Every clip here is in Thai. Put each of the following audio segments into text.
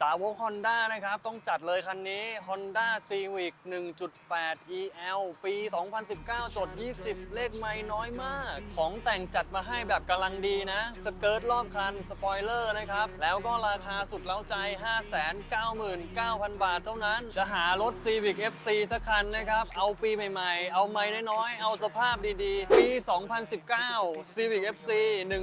สาวก Honda นะครับ ต้องจัดเลยคันนี้ Honda Civic 1.8 EL ปี 2019 จด 20 เลขไม่น้อยมาก ของแต่งจัดมาให้แบบกำลังดีนะ สเกิร์ตรอบคัน สปอยเลอร์นะครับ แล้วก็ราคาสุดเล้าใจ 599,000 บาทเท่านั้น จะหารถ Civic FC สักคันนะครับ เอาปีใหม่ๆ เอาไม่น้อยๆ เอาสภาพดีๆ ปี 2019 Civic FC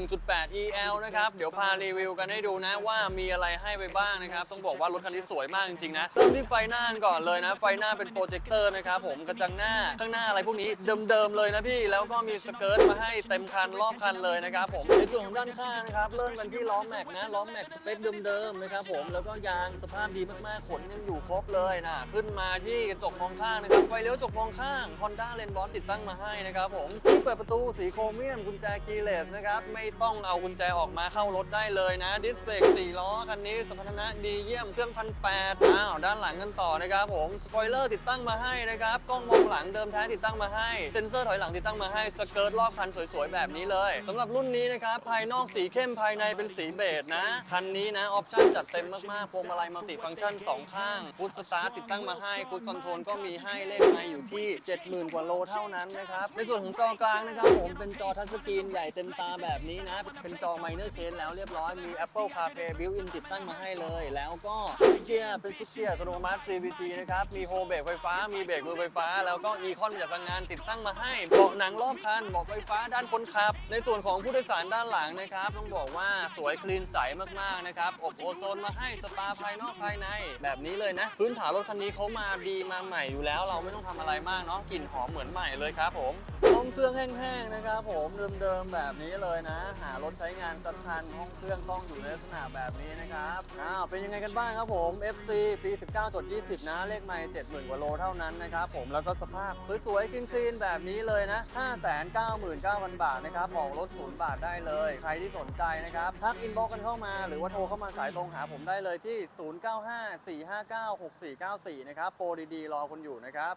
1.8 EL นะครับ เดี๋ยวพารีวิวกันให้ดูนะว่ามีอะไรให้ไปบ้างนะครับต้องบอกว่ารถคันนี้สวยมากจริงๆนะเริ่มที่ไฟหน้าก่อนเลยนะ ไฟหน้าเป็นโปรเจคเตอร์นะครับผมกระจังหน้าข้างหน้าอะไรพวกนี้เดิมๆเลยนะพี่ แล้วก็มีสเกิร์ตมาให้เต็มคันรอบคันเลยนะครับผมในส่วนของด้านข้างนะครับเริ่มกันที่ล้อแม็กนะล้อแม็กสเปคเดิมๆนะครับผมแล้วก็ยางสภาพดีมากๆขนยังอยู่ครบเลยนะขึ้นมาที่กระจกมองข้างนะครับไฟเลี้ยวกระจกมองข้าง Honda l e n b o s ติดตั้งมาให้นะครับผมที่เปิดประตูสีโครเมียมกุญแจคีย์เลสนะครับไม่ต้องเอากุญแจออกมาเข้ารถได้เลยนะดิสเบรก4ล้อคันนี้สมรรถนะดีเยี่ยมเครื่องพันแปดอ้าวด้านหลังกันต่อนะครับผมสปอยเลอร์ติดตั้งมาให้นะครับกล้องมองหลังเดิมแท้ติดตั้งมาให้เซ็นเซอร์ถอยหลังติดตั้งมาให้สเกิร์ตรอบคันสวยๆแบบนี้เลยสำหรับรุ่นนี้นะครับภายนอกสีเข้มภายในเป็นสีเบจนะคันนี้นะออปชั่นจัดเต็มมากๆพวงมาลัยมัลติฟังก์ชัน2 ข้างพุทสตาร์ติดตั้งมาให้พุทคอนโทรลก็มีให้เลขไมอยู่ที่ 70,000 กว่าโลเท่านั้นนะครับในส่วนของจอกลางนะครับผมเป็นจอทัชสกรีนใหญ่เต็มตาแบบนี้นะเป็นจอ Minor Change แล้วเรียบร้อยมี Apple CarPlay Built-in ติดตั้งมาให้เลยแล้แล้วก็เกียร์เป็นซิกเกียร์อัตโนมัติ CVT นะครับ มีโฮเบรกไฟฟ้า มีเบรกมือไฟฟ้า แล้วก็อีคอนจากพลังงานติดตั้งมาให้เบาะหนังรอบคันเบาะไฟฟ้าด้านคนขับ ในส่วนของผู้โดยสารด้านหลังนะครับ ต้องบอกว่าสวยคลีนใสมากๆนะครับอบโอโซนมาให้สปาภายนอกภายใน แบบนี้เลยนะ พื้นฐานรถคันนี้เขามาดีมาใหม่อยู่แล้ว เราไม่ต้องทำอะไรมากเนาะกลิ่นหอมเหมือนใหม่เลยครับผม เครื่องแห้งๆนะครับผมเดิมๆแบบนี้เลยนะ หารถใช้งานสักคันห้องเครื่องต้องอยู่ในลักษณะแบบนี้นะครับอ้าวเป็นยังไงกันบ้างครับผม FC ปี 19จด20 นะ เลขไม่70,000 กว่าโลเท่านั้นนะครับผมแล้วก็สภาพสวยๆคลีนๆแบบนี้เลยนะ 599,000 บาทนะครับออกรถศูนย์บาทได้เลย ใครที่สนใจนะครับทักอินบ็อกกันเข้ามาหรือว่าโทรเข้ามาสายตรงหาผมได้เลยที่ 0954596494 นะครับโปรดีๆ รอคุณอยู่นะครับ